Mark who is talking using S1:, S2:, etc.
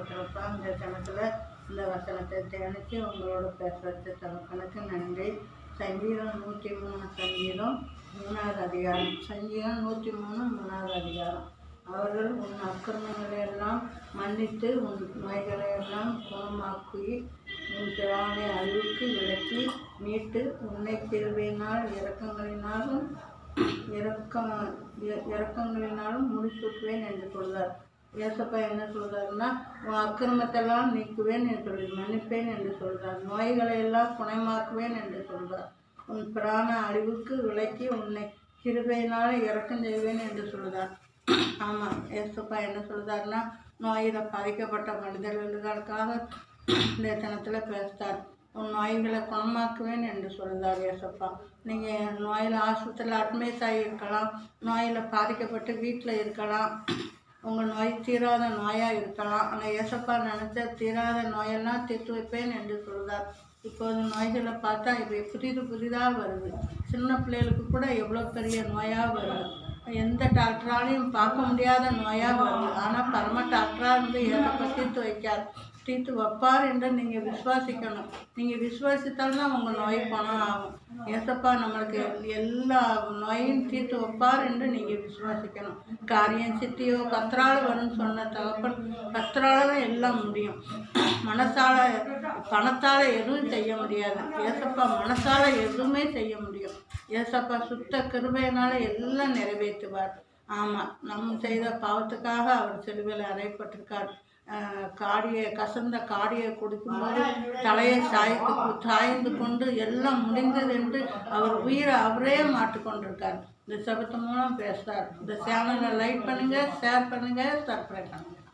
S1: ஸ்தோத்திரப்பா இந்த தினத்தில் இந்த வசனத்தை தியானித்து உங்களோட பேசுறது தகப்பனுக்கு நன்றி. சங்கீதம் நூற்றி மூணு சங்கீதம் மூணாவது அதிகாரம். சங்கீதம் நூற்றி மூணு மூணாவது அதிகாரம். அவர்கள் உன் அக்கிரமங்களை எல்லாம் மன்னித்து உன் நோய்களை எல்லாம் குணமாக்கி உன் பிறானை அழிவுக்கு விளக்கி மீட்டு உன்னை கிருபையினால் இறக்கங்களினாலும் இரக்கம் இ- இரக்கங்களினாலும் முடிசூட்டுவேன் என்று சொல்றார் ஏசப்பா என்ன சொல்கிறாருன்னா உன் அக்கிரமத்தெல்லாம் நீக்குவேன் என்று சொல்லி மன்னிப்பேன் என்று சொல்கிறார் நோய்களை எல்லாம் குணமாக்குவேன் என்று சொல்கிறார் உன் பிராண அழிவுக்கு விலக்கி உன்னை கிருபையினால் இறக்கம் செய்வேன் என்று சொல்கிறார் ஆமாம் ஏசப்பா என்ன சொல்கிறாருன்னா நோயில் பாதிக்கப்பட்ட மனிதர்களுக்காக இந்த தினத்தில் பேசுகிறார் உன் நோய்களை குணமாக்குவேன் என்று சொல்கிறார் ஏசப்பா. நீங்கள் நோயில் ஆஸ்பத்திரியில் அட்மிட் ஆகியிருக்கலாம். நோயில் பாதிக்கப்பட்டு வீட்டில் இருக்கலாம். உங்கள் நோய் தீராத நோயாக இருக்கலாம். ஆனால் ஏசப்பா நினச்ச தீராத நோயெல்லாம் தீர்த்து வைப்பேன் என்று சொல்கிறார் இப்போது நோய்களை பார்த்தா இப்போ புதிது புதிதாக வருது. சின்ன பிள்ளைகளுக்கு கூட எவ்வளோ பெரிய நோயாக வருது. எந்த டாக்டராலையும் பார்க்க முடியாத நோயாக வருது. ஆனால் பரம டாக்டராக இருந்து ஏசப்பா தீர்த்து வைக்கார். தீர்த்து வைப்பார் என்று நீங்கள் விசுவாசிக்கணும். நீங்கள் விசுவாசித்தால்தான் உங்கள் நோய் பணம் ஆகும். ஏசப்பா நம்மளுக்கு எல்லா நோயும் தீர்த்து வைப்பார் என்று நீங்கள் விசுவாசிக்கணும். காரியம் சித்தியோ கத்திரால வரும்னு சொன்ன தகப்பன் கத்திரால தான் எல்லாம் முடியும். மனசால் பணத்தால் எதுவும் செய்ய முடியாது. ஏசப்பா மனசால் எதுவுமே செய்ய முடியும். ஏசப்பா சுத்த கிருபையினால் எல்லாம் நிறைவேற்றுவார். ஆமாம் நம்ம செய்த பாவத்துக்காக அவர் சிலுவையில் அறையப்பட்டிருக்கார். காடியை கசந்த காடியை கொடுக்கும்போது தலையை சாய்த்து சாய்ந்து கொண்டு எல்லாம் முடிந்தது என்று அவர் உயிரை அவரே மாட்டிக்கொண்டிருக்கார். இந்த சபத்து மூலம் பேசுகிறார் இந்த சேனலை லைக் பண்ணுங்கள் ஷேர் பண்ணுங்கள் சப்ஸ்கிரைப் பண்ணுங்கள்